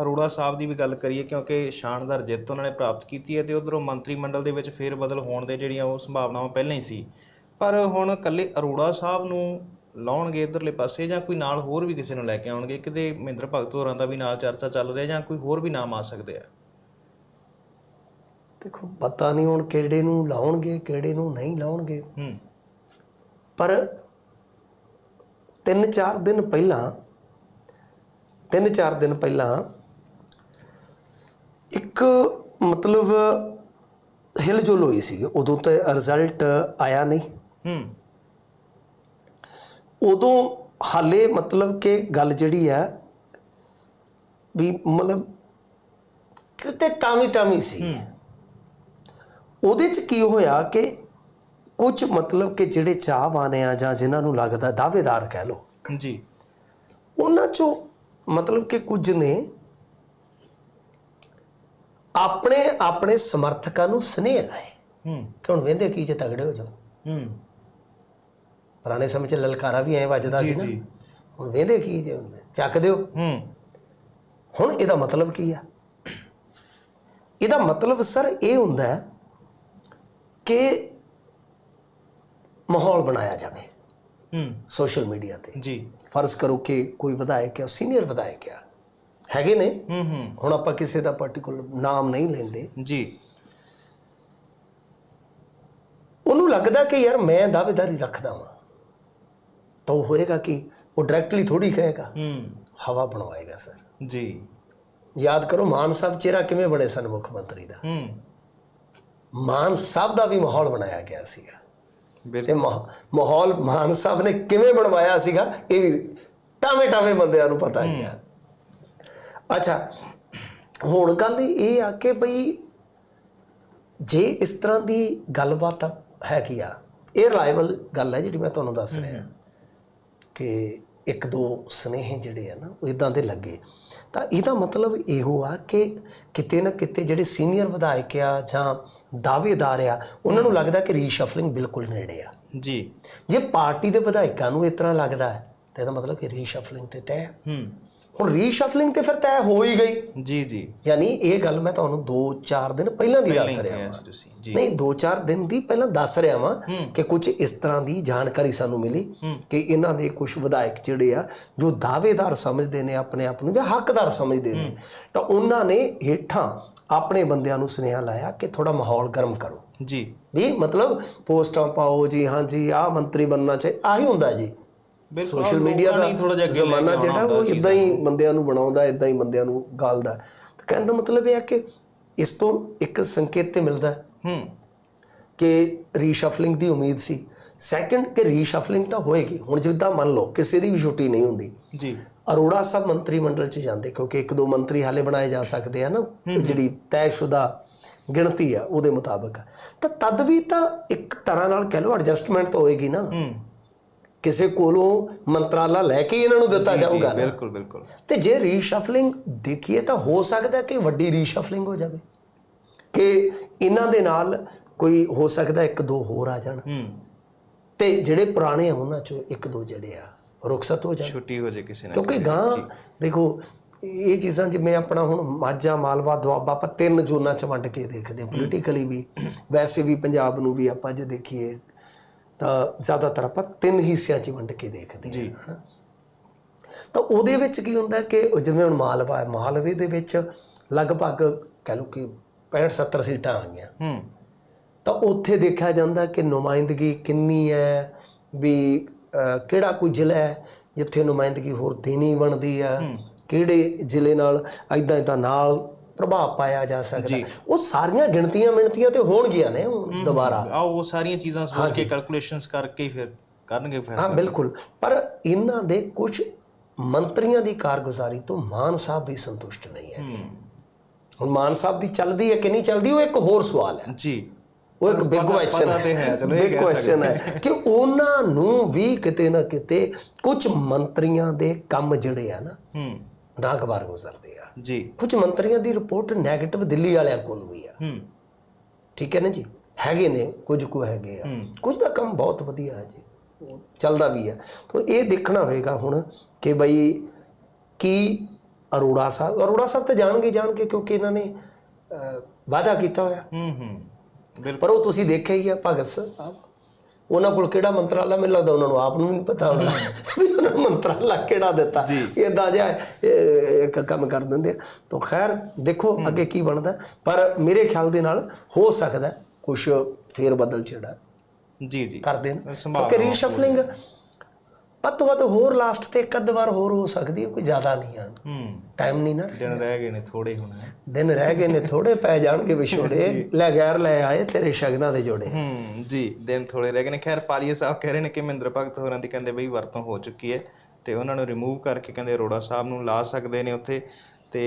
ਅਰੋੜਾ ਸਾਹਿਬ ਦੀ ਵੀ ਗੱਲ ਕਰੀਏ ਕਿਉਂਕਿ ਸ਼ਾਨਦਾਰ ਜਿੱਤ ਉਹਨਾਂ ਨੇ ਪ੍ਰਾਪਤ ਕੀਤੀ ਹੈ ਤੇ ਉਧਰੋਂ ਮੰਤਰੀ ਮੰਡਲ ਦੇ ਵਿੱਚ ਫੇਰ ਬਦਲ ਹੋਣ ਦੇ ਜਿਹੜੀਆਂ ਉਹ ਸੰਭਾਵਨਾਵਾਂ ਪਹਿਲਾਂ ਹੀ ਸੀ। ਪਰ ਹੁਣ ਕੱਲੇ ਅਰੋੜਾ ਸਾਹਿਬ ਨੂੰ ਲਾਉਣਗੇ ਇਧਰਲੇ ਪਾਸੇ ਜਾਂ ਕੋਈ ਨਾਲ ਹੋਰ ਵੀ ਕਿਸੇ ਨੂੰ ਲੈ ਕੇ ਆਉਣਗੇ? ਕਿਤੇ ਮਹਿੰਦਰ ਭਗਤ ਹੋਰਾਂ ਦਾ ਵੀ ਨਾਲ ਚਰਚਾ ਚੱਲ ਰਿਹਾ ਜਾਂ ਕੋਈ ਹੋਰ ਵੀ ਨਾਮ ਆ ਸਕਦੇ ਆ? ਦੇਖੋ ਪਤਾ ਨਹੀਂ ਹੁਣ ਕਿਹੜੇ ਨੂੰ ਲਾਉਣਗੇ ਕਿਹੜੇ ਨੂੰ ਨਹੀਂ ਲਾਉਣਗੇ। ਹੂੰ। ਪਰ ਤਿੰਨ ਚਾਰ ਦਿਨ ਪਹਿਲਾਂ ਤਿੰਨ ਚਾਰ ਦਿਨ ਪਹਿਲਾਂ ਇੱਕ ਮਤਲਬ ਹਿਲਜੁਲ ਹੋਈ ਸੀ ਉਦੋਂ ਤੇ ਰਿਜ਼ਲਟ ਆਇਆ ਨਹੀਂ। ਹੂੰ। ਉਦੋਂ ਹਾਲੇ ਮਤਲਬ ਕਿ ਗੱਲ ਜਿਹੜੀ ਹੈ ਵੀ ਮਤਲਬ ਕਿਤੇ ਟਾਮੀ ਟਾਮੀ ਸੀ। ਉਹਦੇ ਚ ਕੀ ਹੋਇਆ ਕਿ ਕੁਝ ਮਤਲਬ ਕਿ ਜਿਹੜੇ ਚਾਹਵਾਨ ਆ ਜਾਂ ਜਿਨ੍ਹਾਂ ਨੂੰ ਲੱਗਦਾ ਦਾਅਵੇਦਾਰ ਕਹਿ ਲੋ ਜੀ। ਉਹਨਾਂ ਚੋਂ ਮਤਲਬ ਕਿ ਕੁਝ ਨੇ ਆਪਣੇ ਆਪਣੇ ਸਮਰਥਕਾਂ ਨੂੰ ਸਨੇਹ ਲਾਏ। ਹੂੰ। ਕਿ ਹੁਣ ਵੇਂਦੇ ਕੀ ਜੇ ਤਗੜੇ ਹੋ ਜਾਓ। ਹੂੰ। ਪੁਰਾਣੇ ਸਮੇਂ 'ਚ ਲਲਕਾਰਾ ਵੀ ਐ ਵੱਜਦਾ ਸੀ ਨਾ। ਜੀ। ਹੁਣ ਵੇਂਦੇ ਕੀ ਜੇ ਚੱਕ ਦਿਓ। ਹੂੰ। ਹੁਣ ਇਹਦਾ ਮਤਲਬ ਕੀ ਆ? ਇਹਦਾ ਮਤਲਬ ਸਰ ਇਹ ਹੁੰਦਾ ਹੈ ਕਿ ਮਾਹੌਲ ਬਣਾਇਆ ਜਾਵੇ। ਹੂੰ। ਸੋਸ਼ਲ ਮੀਡੀਆ ਤੇ। ਜੀ। ਫਰਜ਼ ਕਰੋ ਕਿ ਕੋਈ ਵਿਧਾਇਕ ਹੈ ਸੀਨੀਅਰ ਵਿਧਾਇਕ ਹੈ। ਹੈਗੇ ਨੇ। ਹੂੰ ਹੂੰ। ਹੁਣ ਆਪਾਂ ਕਿਸੇ ਦਾ ਪਾਰਟਿਕੂਲਰ ਨਾਮ ਨਹੀਂ ਲੈਂਦੇ। ਜੀ। ਉਹਨੂੰ ਲੱਗਦਾ ਕਿ ਯਾਰ ਮੈਂ ਦਾਅਵੇਦਾਰੀ ਰੱਖਦਾ ਵਾਂ। ਤਾਂ ਉਹ ਹੋਏਗਾ ਕਿ ਉਹ ਡਾਇਰੈਕਟਲੀ ਥੋੜੀ ਕਹੇਗਾ ਹੂੰ। ਹਵਾ ਬਣਵਾਏਗਾ ਸਰ। ਜੀ। ਯਾਦ ਕਰੋ ਮਾਨ ਸਾਹਿਬ ਚਿਹਰਾ ਕਿਵੇਂ ਬਣੇ ਸਨ ਮੁੱਖ ਮੰਤਰੀ ਦਾ? ਹੂੰ। ਮਾਨ ਸਾਹਿਬ ਦਾ ਵੀ ਮਾਹੌਲ ਬਣਾਇਆ ਗਿਆ ਸੀਗਾ। ਤੇ ਮਾਹ- ਮਾਹੌਲ ਮਾਨ ਸਾਹਿਬ ਨੇ ਕਿਵੇਂ ਬਣਵਾਇਆ ਸੀਗਾ ਇਹ ਵੀ ਟਾਵੇਂ ਟਾਵੇਂ ਬੰਦਿਆਂ ਨੂੰ ਪਤਾ ਹੀ ਆ। ਅੱਛਾ। ਹੁਣ ਗੱਲ ਇਹ ਆ ਕਿ ਬਈ ਜੇ ਇਸ ਤਰ੍ਹਾਂ ਦੀ ਗੱਲਬਾਤ ਹੈਗੀ ਆ ਇਹ ਰਿਲਾਇਬਲ ਗੱਲ ਹੈ ਜਿਹੜੀ ਮੈਂ ਤੁਹਾਨੂੰ ਦੱਸ ਰਿਹਾ। ਕਿ ਇੱਕ ਦੋ ਸਨੇਹ ਜਿਹੜੇ ਆ ਨਾ ਉਹ ਇਦਾਂ ਦੇ ਲੱਗੇ। ਤਾਂ ਇਹਦਾ ਮਤਲਬ ਇਹੋ ਆ ਕਿ ਕਿਤੇ ਨਾ ਕਿਤੇ ਜਿਹੜੇ ਸੀਨੀਅਰ ਵਿਧਾਇਕ ਆ ਜਾਂ ਦਾਅਵੇਦਾਰ ਆ ਉਹਨਾਂ ਨੂੰ ਲੱਗਦਾ ਕਿ ਰੀਸ਼ਫਲਿੰਗ ਬਿਲਕੁਲ ਨੇੜੇ ਆ। ਜੀ। ਜੇ ਪਾਰਟੀ ਦੇ ਵਿਧਾਇਕਾਂ ਨੂੰ ਇਸ ਤਰ੍ਹਾਂ ਲੱਗਦਾ ਹੈ ਤਾਂ ਇਹਦਾ ਮਤਲਬ ਕਿ ਰੀਸ਼ਫਲਿੰਗ ਤੇ ਤੈਅ ਹੈ। ਹੂੰ ਹੁਣ ਰੀਸ਼ਫਲਿੰਗ ਤੇ ਫਿਰ ਤੈਅ ਹੋ ਹੀ ਗਈ। ਜੀ ਜੀ। ਯਾਨੀ ਇਹ ਗੱਲ ਮੈਂ ਤੁਹਾਨੂੰ 2-4 ਦਿਨ ਪਹਿਲਾਂ ਦੀ ਦੱਸ ਰਿਹਾ ਹਾਂ ਤੁਸੀਂ ਨਹੀਂ 2-4 ਦਿਨ ਦੀ ਪਹਿਲਾਂ ਦੱਸ ਰਿਹਾ ਵਾਂ ਕਿ ਕੁਝ ਇਸ ਤਰ੍ਹਾਂ ਦੀ ਜਾਣਕਾਰੀ ਸਾਨੂੰ ਮਿਲੀ ਕਿ ਇਹਨਾਂ ਦੇ ਕੁਝ ਵਿਧਾਇਕ ਜਿਹੜੇ ਆ ਜੋ ਦਾਅਵੇਦਾਰ ਸਮਝਦੇ ਨੇ ਆਪਣੇ ਆਪ ਨੂੰ ਜਾਂ ਹੱਕਦਾਰ ਸਮਝਦੇ ਨੇ ਤਾਂ ਉਹਨਾਂ ਨੇ ਹੇਠਾਂ ਆਪਣੇ ਬੰਦਿਆਂ ਨੂੰ ਸੁਨੇਹਾ ਲਾਇਆ ਕਿ ਥੋੜਾ ਮਾਹੌਲ ਗਰਮ ਕਰੋ। ਜੀ। ਵੀ ਮਤਲਬ ਪੋਸਟਾਂ ਪਾਓ ਜੀ ਹਾਂ ਜੀ ਆਹ ਮੰਤਰੀ ਬਣਨਾ ਚਾਹੀ ਆਹੀ ਹੁੰਦਾ ਜੀ। ਸੋਸ਼ਲ ਮੀਡੀਆ ਦਾ ਜ਼ਮਾਨਾ ਜਿਹੜਾ ਉਹ ਇਦਾਂ ਹੀ ਬੰਦਿਆਂ ਨੂੰ ਬਣਾਉਂਦਾ ਇਦਾਂ ਹੀ ਬੰਦਿਆਂ ਨੂੰ ਗਾਲਦਾ। ਤਾਂ ਕਹਿਣ ਦਾ ਮਤਲਬ ਇਹ ਹੈ ਕਿ ਇਸ ਤੋਂ ਇੱਕ ਸੰਕੇਤ ਤੇ ਮਿਲਦਾ ਹੈ ਹੂੰ। ਕਿ ਰੀਸ਼ਫਲਿੰਗ ਦੀ ਉਮੀਦ ਸੀ। ਸੈਕੰਡ ਕਿ ਰੀਸ਼ਫਲਿੰਗ ਤਾਂ ਹੋਏਗੀ। ਹੁਣ ਜਿੱਦਾਂ ਮੰਨ ਲਓ ਕਿਸੇ ਦੀ ਵੀ ਛੁੱਟੀ ਨਹੀਂ ਹੁੰਦੀ। ਜੀ। ਅਰੋੜਾ ਸਾਹਿਬ ਮੰਤਰੀ ਮੰਡਲ ਚ ਜਾਂਦੇ ਕਿਉਂਕਿ ਇੱਕ ਦੋ ਮੰਤਰੀ ਹਾਲੇ ਬਣਾਏ ਜਾ ਸਕਦੇ ਆ ਨਾ ਜਿਹੜੀ ਤੈਅਸ਼ੁਦਾ ਗਿਣਤੀ ਆ ਉਹਦੇ ਮੁਤਾਬਕ। ਤਾਂ ਤਦ ਵੀ ਤਾਂ ਇੱਕ ਤਰ੍ਹਾਂ ਨਾਲ ਕਹਿ ਲਓ ਐਡਜਸਟਮੈਂਟ ਤਾਂ ਹੋਏਗੀ ਨਾ। ਹੂੰ। ਕਿਸੇ ਕੋਲੋਂ ਮੰਤਰਾਲਾ ਲੈ ਕੇ ਇਹਨਾਂ ਨੂੰ ਦਿੱਤਾ ਜਾਊਗਾ। ਬਿਲਕੁਲ ਬਿਲਕੁਲ। ਤੇ ਜੇ ਰੀਸ਼ਫਲਿੰਗ ਦੇਖੀਏ ਤਾਂ ਹੋ ਸਕਦਾ ਕਿ ਵੱਡੀ ਰੀਸ਼ਫਲਿੰਗ ਹੋ ਜਾਵੇ। ਕਿ ਇਹਨਾਂ ਦੇ ਨਾਲ ਕੋਈ ਹੋ ਸਕਦਾ ਇੱਕ ਦੋ ਹੋਰ ਆ ਜਾਣ। ਤੇ ਜਿਹੜੇ ਪੁਰਾਣੇ ਆ ਉਹਨਾਂ ਚੋਂ ਇੱਕ ਦੋ ਜਿਹੜੇ ਆ ਰੁਖਸਤ ਹੋ ਜਾਣ। ਛੁੱਟੀ ਹੋ ਜੇ ਕਿਸੇ ਨਾਲ ਕਿਉਂਕਿ ਗਾਂ ਦੇਖੋ ਇਹ ਚੀਜ਼ਾਂ ਜਿਵੇਂ ਆਪਣਾ ਹੁਣ ਮਾਝਾ ਮਾਲਵਾ ਦੁਆਬਾ ਆਪਾਂ ਤਿੰਨ ਜ਼ੋਨਾਂ ਚ ਵੰਡ ਕੇ ਦੇਖਦੇ ਹਾਂ। ਪੋਲੀਟੀਕਲੀ ਵੀ ਵੈਸੇ ਵੀ ਪੰਜਾਬ ਨੂੰ ਵੀ ਆਪਾਂ ਜੇ ਦੇਖੀਏ ਜ਼ਿਆਦਾਤਰ ਆਪਾਂ ਤਿੰਨ ਹਿੱਸਿਆਂ ਚ ਵੰਡ ਕੇ ਦੇਖਦੇ ਹਾਂ ਜੀ। ਤਾਂ ਉਹਦੇ ਵਿੱਚ ਕੀ ਹੁੰਦਾ ਕਿ ਜਿਵੇਂ ਹੁਣ ਮਾਲਵਾ ਹੈ ਮਾਲਵੇ ਦੇ ਵਿੱਚ ਲਗਭਗ ਕਹਿ ਲਓ ਕਿ 65 70 ਸੀਟਾਂ ਆ ਗਈਆਂ ਹੂੰ। ਤਾਂ ਉੱਥੇ ਦੇਖਿਆ ਜਾਂਦਾ ਕਿ ਨੁਮਾਇੰਦਗੀ ਕਿੰਨੀ ਹੈ ਵੀ ਕਿਹੜਾ ਕੋਈ ਜ਼ਿਲ੍ਹਾ ਹੈ ਜਿੱਥੇ ਨੁਮਾਇੰਦਗੀ ਹੋਰ ਦੇਣੀ ਬਣਦੀ ਆ ਕਿਹੜੇ ਜ਼ਿਲ੍ਹੇ ਨਾਲ ਐਦਾਂ ਐਦਾਂ ਨਾਲ ਪ੍ਰਭਾਵ ਪਾਇਆ ਜਾ ਸਕਦਾ। ਉਹ ਸਾਰੀਆਂ ਗਿਣਤੀਆਂ ਮਿਣਤੀਆਂ ਤੇ ਹੋਣਗੀਆਂ ਨੇ ਦੁਬਾਰਾ। ਆ ਉਹ ਸਾਰੀਆਂ ਚੀਜ਼ਾਂ ਸੋਚ ਕੇ ਕੈਲਕੂਲੇਸ਼ਨਸ ਕਰਕੇ ਫਿਰ ਕਰਨਗੇ ਫਿਰ ਹਾਂ ਬਿਲਕੁਲ। ਪਰ ਇਹਨਾਂ ਦੇ ਕੁਝ ਮੰਤਰੀਆਂ ਦੀ ਕਾਰਗੁਜ਼ਾਰੀ ਤੋਂ ਮਾਨ ਸਾਹਿਬ ਵੀ ਸੰਤੁਸ਼ਟ ਨਹੀਂ ਹੈ। ਹੁਣ ਮਾਨ ਸਾਹਿਬ ਦੀ ਚੱਲਦੀ ਹੈ ਕਿ ਨਹੀਂ ਚੱਲਦੀ ਉਹ ਇੱਕ ਹੋਰ ਸਵਾਲ ਹੈ। ਜੀ। ਉਹ ਇੱਕ ਬਿਗ ਕੁਐਸਚਨ ਹੈ, ਚਲੋ ਇਹ ਬਿਗ ਕੁਐਸਚਨ ਹੈ। ਕਿ ਉਹਨਾਂ ਨੂੰ ਵੀ ਕਿਤੇ ਨਾ ਕਿਤੇ ਕੁਝ ਮੰਤਰੀਆਂ ਦੇ ਕੰਮ ਜਿਹੜੇ ਆ ਨਾ ਹੂੰ। ਨਾਗਵਾਰ ਗੁਜ਼ਰਦੇ ਆ। ਜੀ। ਕੁਝ ਮੰਤਰੀਆਂ ਦੀ ਰਿਪੋਰਟ 네ਗੇਟਿਵ ਦਿੱਲੀ ਵਾਲਿਆਂ ਕੋਲ ਵੀ ਆ। ਹੂੰ। ਠੀਕ ਹੈ ਨਾ ਜੀ? ਹੈਗੇ ਨੇ ਕੁਝ ਕੁ ਹੈਗੇ ਆ। ਕੁਝ ਦਾ ਕੰਮ ਬਹੁਤ ਵਧੀਆ ਹੈ ਜੀ। ਚੱਲਦਾ ਵੀ ਹੈ ਤਾਂ ਇਹ ਦੇਖਣਾ ਹੋਏਗਾ ਹੁਣ ਕਿ ਬਈ ਕੀ ਅਰੋੜਾ ਸਾਹਿਬ ਅਰੋੜਾ ਸਾਹਿਬ ਤਾਂ ਜਾਣਗੇ ਜਾਣਗੇ ਕਿਉਂਕਿ ਇਹਨਾਂ ਨੇ ਵਾਅਦਾ ਕੀਤਾ ਹੋਇਆ। ਹੂੰ ਹੂੰ। ਬਿਲਕੁਲ। ਪਰ ਉਹ ਤੁਸੀਂ ਦੇਖਿਆ ਹੀ ਆ ਭਗਤ ਸਾਹਿਬ ਉਹਨਾਂ ਕੋਲ ਕਿਹੜਾ ਮੰਤਰਾਲਾ ਮੈਨੂੰ ਲੱਗਦਾ ਉਹਨਾਂ ਨੂੰ ਆਪ ਨੂੰ ਨਹੀਂ ਪਤਾ ਹੋਣਾ। ਵੀ ਉਹਨਾਂ ਨੂੰ ਮੰਤਰਾਲਾ ਕਿਹੜਾ ਦਿੱਤਾ। ਇਦਾਂ ਜਿਹਾ ਇੱਕ ਕੰਮ ਕਰ ਦਿੰਦੇ ਆ। ਤਾਂ ਖੈਰ ਦੇਖੋ ਅੱਗੇ ਕੀ ਬਣਦਾ। ਪਰ ਮੇਰੇ ਖਿਆਲ ਦੇ ਨਾਲ ਹੋ ਸਕਦਾ ਕੁਝ ਫੇਰ ਬਦਲ ਜਿਹੜਾ ਜੀ ਜੀ। ਕਰ ਦੇਣ ਸੰਭਾਵਨਾ ਕਿਉਂਕਿ ਰੀਸ਼ਫਲਿੰਗ ਵੱਧ ਤੋਂ ਵੱਧ ਹੋਰ ਲਾਸਟ ਤੇ ਇੱਕ ਅੱਧ ਵਾਰ ਹੋਰ ਹੋ ਸਕਦੀ ਹੈ ਕੋਈ ਜ਼ਿਆਦਾ ਨਹੀਂ ਆ। ਹੂੰ। ਟਾਈਮ ਨਹੀਂ ਨਾ ਦਿਨ ਰਹਿ ਗਏ ਨੇ ਥੋੜੇ ਹੁਣ। ਦਿਨ ਰਹਿ ਗਏ ਨੇ ਥੋੜੇ ਪੈ ਜਾਣਗੇ ਵਿਛੋੜੇ ਲੈ ਗੈਰ ਲੈ ਆਏ ਤੇਰੇ ਸ਼ਗਨਾਂ ਦੇ ਜੋੜੇ। ਹੂੰ ਜੀ ਦਿਨ ਥੋੜੇ ਰਹਿ ਗਏ ਨੇ। ਖੈਰ ਪਾਲੀਆ ਸਾਹਿਬ ਕਹਿ ਰਹੇ ਨੇ ਕਿ ਮਹਿੰਦਰ ਭਗਤ ਹੋਰਾਂ ਦੀ ਕਹਿੰਦੇ ਬਈ ਵਰਤੋਂ ਹੋ ਚੁੱਕੀ ਹੈ ਤੇ ਉਹਨਾਂ ਨੂੰ ਰਿਮੂਵ ਕਰਕੇ ਕਹਿੰਦੇ ਅਰੋੜਾ ਸਾਹਿਬ ਨੂੰ ਲਾ ਸਕਦੇ ਨੇ ਉੱਥੇ। ਤੇ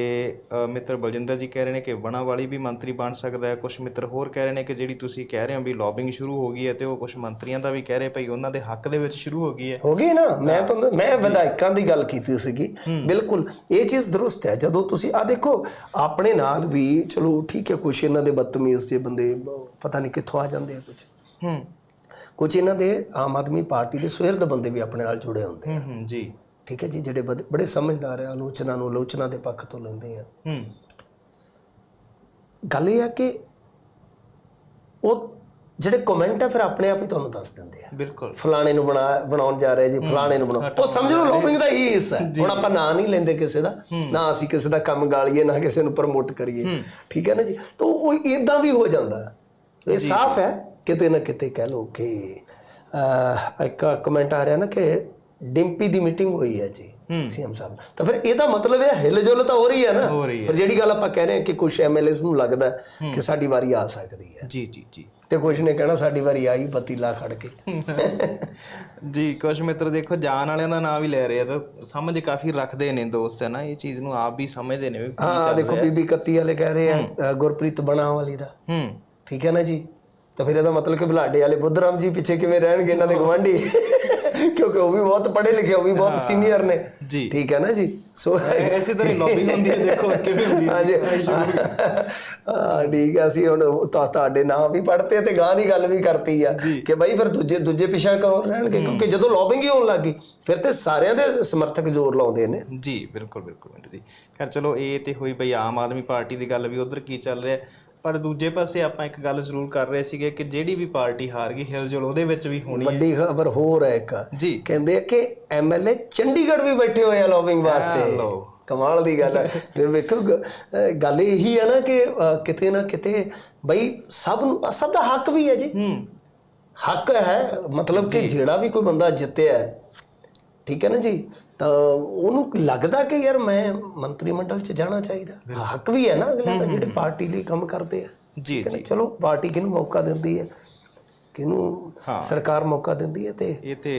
ਮਿੱਤਰ ਬਲਜਿੰਦਰ ਜੀ ਕਹਿ ਰਹੇ ਨੇ ਕਿ ਵਣਾ ਵਾਲੀ ਵੀ ਮੰਤਰੀ ਬਣ ਸਕਦਾ ਹੈ। ਕੁਝ ਮਿੱਤਰ ਹੋਰ ਕਹਿ ਰਹੇ ਨੇ ਕਿ ਜਿਹੜੀ ਤੁਸੀਂ ਕਹਿ ਰਹੇ ਹੋ ਵੀ ਲੌਬਿੰਗ ਸ਼ੁਰੂ ਹੋ ਗਈ ਹੈ ਤੇ ਉਹ ਕੁਝ ਮੰਤਰੀਆਂ ਦਾ ਵੀ ਕਹਿ ਰਹੇ ਭਈ ਉਹਨਾਂ ਦੇ ਹੱਕ ਦੇ ਵਿੱਚ ਸ਼ੁਰੂ ਹੋ ਗਈ ਹੈ। ਹੋ ਗਈ ਨਾ? ਮੈਂ ਤੁਹਾਨੂੰ ਮੈਂ ਵਿਧਾਇਕਾਂ ਦੀ ਗੱਲ ਕੀਤੀ ਸੀਗੀ। ਬਿਲਕੁਲ ਇਹ ਚੀਜ਼ ਦਰੁਸਤ ਹੈ। ਜਦੋਂ ਤੁਸੀਂ ਆ ਦੇਖੋ ਆਪਣੇ ਨਾਲ ਵੀ ਚਲੋ ਠੀਕ ਹੈ ਕੁਛ ਇਹਨਾਂ ਦੇ ਬਦਤਮੀਜ਼ ਜੇ ਬੰਦੇ ਪਤਾ ਨਹੀਂ ਕਿੱਥੋਂ ਆ ਜਾਂਦੇ ਆ ਕੁਝ ਹੂੰ। ਕੁਝ ਇਹਨਾਂ ਦੇ ਆਮ ਆਦਮੀ ਪਾਰਟੀ ਦੇ ਸੁਹਿਰਦ ਬੰਦੇ ਵੀ ਆਪਣੇ ਨਾਲ ਜੁੜੇ ਹੁੰਦੇ ਹੂੰ ਜੀ। ਠੀਕ ਹੈ ਜੀ ਜਿਹੜੇ ਬੜੇ- ਸਮਝਦਾਰ ਆ ਆਲੋਚਨਾ ਨੂੰ ਆਲੋਚਨਾ ਦੇ ਪੱਖ ਤੋਂ ਲੈਂਦੇ ਆ। ਹੂੰ। ਗੱਲ ਇਹ ਆ ਕਿ ਉਹ ਜਿਹੜੇ ਕਮੈਂਟ ਆ ਫਿਰ ਆਪਣੇ ਆਪ ਹੀ ਤੁਹਾਨੂੰ ਦੱਸ ਦਿੰਦੇ ਆ। ਬਿਲਕੁਲ। ਫਲਾਣੇ ਨੂੰ ਬਣਾ ਬਣਾਉਣ ਜਾ ਰਹੇ ਜੀ ਫਲਾਣੇ ਨੂੰ ਬਣਾਉ ਉਹ ਸਮਝ ਲਓ ਲੋਬਿੰਗ ਦਾ ਹੀ ਹਿੱਸਾ ਹੈ। ਹੁਣ ਆਪਾਂ ਨਾਂ ਨਹੀਂ ਲੈਂਦੇ ਕਿਸੇ ਦਾ। ਨਾ ਅਸੀਂ ਕਿਸੇ ਦਾ ਕੰਮ ਗਾਲੀਏ ਨਾ ਕਿਸੇ ਨੂੰ ਪ੍ਰਮੋਟ ਕਰੀਏ। ਠੀਕ ਹੈ ਨਾ ਜੀ? ਤਾਂ ਉਹ ਇਦਾਂ ਵੀ ਹੋ ਜਾਂਦਾ। ਇਹ ਸਾਫ਼ ਹੈ ਕਿਤੇ ਨਾ ਕਿਤੇ ਕਹਿ ਲਓ ਕਿ ਇੱਕ ਕਮੈਂਟ ਆ ਰਿਹਾ ਨਾ ਕਿ ਡਿੰਪੀ ਦੀ ਮੀਟਿੰਗ ਹੋਈ ਹੈ ਜੀ ਸੀਐਮ ਸਾਹਿਬ। ਨਾਲ। ਤਾਂ ਫਿਰ ਇਹਦਾ ਮਤਲਬ ਇਹ ਹਿਲਜੁਲ ਤਾਂ ਹੋ ਰਹੀ ਹੈ ਨਾ। ਪਰ ਜਿਹੜੀ ਗੱਲ ਆਪਾਂ ਕਹਿ ਰਹੇ ਹਾਂ ਕਿ ਕੁਝ ਐਮਐਲਏਸ ਨੂੰ ਲੱਗਦਾ ਕਿ ਸਾਡੀ ਵਾਰੀ ਆ ਸਕਦੀ ਹੈ। ਜੀ ਜੀ ਜੀ। ਤੇ ਕੁਝ ਨੇ ਕਹਿਣਾ ਸਾਡੀ ਵਾਰੀ ਆਈ ਪਤੀਲਾ ਖੜ ਕੇ। ਜੀ ਕੁਝ ਮਿੱਤਰ ਦੇਖੋ ਜਾਨ ਵਾਲਿਆਂ ਦਾ ਨਾਮ ਵੀ ਲੈ ਰਹੇ ਆ ਤਾਂ ਸਮਝ ਕਾਫੀ ਰੱਖਦੇ ਨੇ ਦੋਸਤ ਹੈ ਨਾ? ਇਹ ਚੀਜ਼ ਨੂੰ ਆਪ ਵੀ ਸਮਝਦੇ ਨੇ ਵੀ ਹਾਂ ਦੇਖੋ ਬੀਬੀ ਕੱਤੀ ਵਾਲੇ ਕਹਿ ਰਹੇ ਆ ਗੁਰਪ੍ਰੀਤ ਬਣਾ ਵਾਲੀ ਦਾ। ਹੂੰ। ਠੀਕ ਹੈ ਨਾ ਜੀ? ਤਾਂ ਫਿਰ ਇਹਦਾ ਮਤਲਬ ਕਿ ਬਲਾਡੇ ਵਾਲੇ ਬੁੱਧਰਾਮ ਜੀ ਪਿੱਛੇ ਕਿਵੇਂ ਰਹਿਣਗੇ ਇਹਨਾਂ ਦੇ ਗਵਾਂਢੀ ਕਿਉਂਕਿ ਉਹ ਵੀ ਬਹੁਤ ਪੜ੍ਹੇ ਲਿਖੇ ਉਹ ਵੀ ਬਹੁਤ ਸੀਨੀਅਰ ਨੇ। ਜੀ। ਠੀਕ ਹੈ ਨਾ ਜੀ? ਸੋ ਐਸੀ ਤਰ੍ਹਾਂ ਲੌਬਿੰਗ ਹੁੰਦੀ ਹੈ ਦੇਖੋ ਕਿਵੇਂ ਹੁੰਦੀ ਹੈ। ਹਾਂਜੀ। ਹਾਂ। ਠੀਕ ਹੈ ਅਸੀਂ ਹੁਣ ਤੁਹਾ- ਤੁਹਾਡੇ ਨਾਮ ਵੀ ਪੜਤੇ ਤੇ ਗਾਂ ਦੀ ਗੱਲ ਵੀ ਕਰਤੀ ਆ ਕਿ ਬਾਈ ਫਿਰ ਦੂਜੇ ਦੂਜੇ ਪਿਛਾ ਕੌਣ ਰਹਿਣਗੇ? ਕਿਉਂਕਿ ਜਦੋਂ ਲੌਬਿੰਗ ਹੀ ਹੋਣ ਲੱਗੀ ਫਿਰ ਤੇ ਸਾਰਿਆਂ ਦੇ ਸਮਰਥਕ ਜ਼ੋਰ ਲਾਉਂਦੇ ਨੇ। ਜੀ ਬਿਲਕੁਲ ਬਿਲਕੁਲ ਜੀ। ਖੈਰ ਚਲੋ ਇਹ ਤੇ ਹੋਈ ਬਈ ਆਮ ਆਦਮੀ ਪਾਰਟੀ ਦੀ ਗੱਲ ਵੀ ਉਧਰ ਕੀ ਚੱਲ ਰਿਹਾ। ਪਰ ਦੂਜੇ ਪਾਸੇ ਆਪਾਂ ਇੱਕ ਗੱਲ ਜ਼ਰੂਰ ਕਰ ਰਹੇ ਸੀਗੇ ਕਿ ਜਿਹੜੀ ਵੀ ਪਾਰਟੀ ਹਾਰ ਗਈ ਹਿਲਜੁਲ ਉਹਦੇ ਵਿੱਚ ਵੀ ਹੋਣੀ ਹੈ। ਵੱਡੀ ਖਬਰ ਹੋਰ ਹੈ ਇੱਕ। ਜੀ। ਕਹਿੰਦੇ ਆ ਕਿ ਐਮਐਲਏ ਚੰਡੀਗੜ੍ਹ ਵੀ ਬੈਠੇ ਹੋਏ ਆ ਲੌਬਿੰਗ ਵਾਸਤੇ। ਲਓ। ਕਮਾਲ ਦੀ ਗੱਲ ਹੈ ਫਿਰ ਵੇਖੋ ਗੱਲ ਇਹੀ ਹੈ ਨਾ ਕਿ ਕਿਤੇ ਨਾ ਕਿਤੇ ਬਈ ਸਭ ਨੂੰ ਸਭ ਦਾ ਹੱਕ ਵੀ ਹੈ ਜੀ। ਹੱਕ ਹੈ ਮਤਲਬ ਕਿ ਜਿਹੜਾ ਵੀ ਕੋਈ ਬੰਦਾ ਜਿੱਤਿਆ ਠੀਕ ਹੈ ਨਾ ਜੀ? ਤਾਂ ਉਹਨੂੰ ਲੱਗਦਾ ਕਿ ਯਾਰ ਮੈਂ ਮੰਤਰੀ ਮੰਡਲ 'ਚ ਜਾਣਾ ਚਾਹੀਦਾ। ਹੱਕ ਵੀ ਹੈ ਨਾ ਅਗਲੇ ਦਾ ਜਿਹੜੇ ਪਾਰਟੀ ਲਈ ਕੰਮ ਕਰਦੇ ਆ। ਜੀ ਕਹਿੰਦੇ ਚਲੋ ਪਾਰਟੀ ਕਿਹਨੂੰ ਮੌਕਾ ਦਿੰਦੀ ਹੈ? ਕਿਹਨੂੰ। ਸਰਕਾਰ ਮੌਕਾ ਦਿੰਦੀ ਹੈ ਤੇ ਇਹ ਤੇ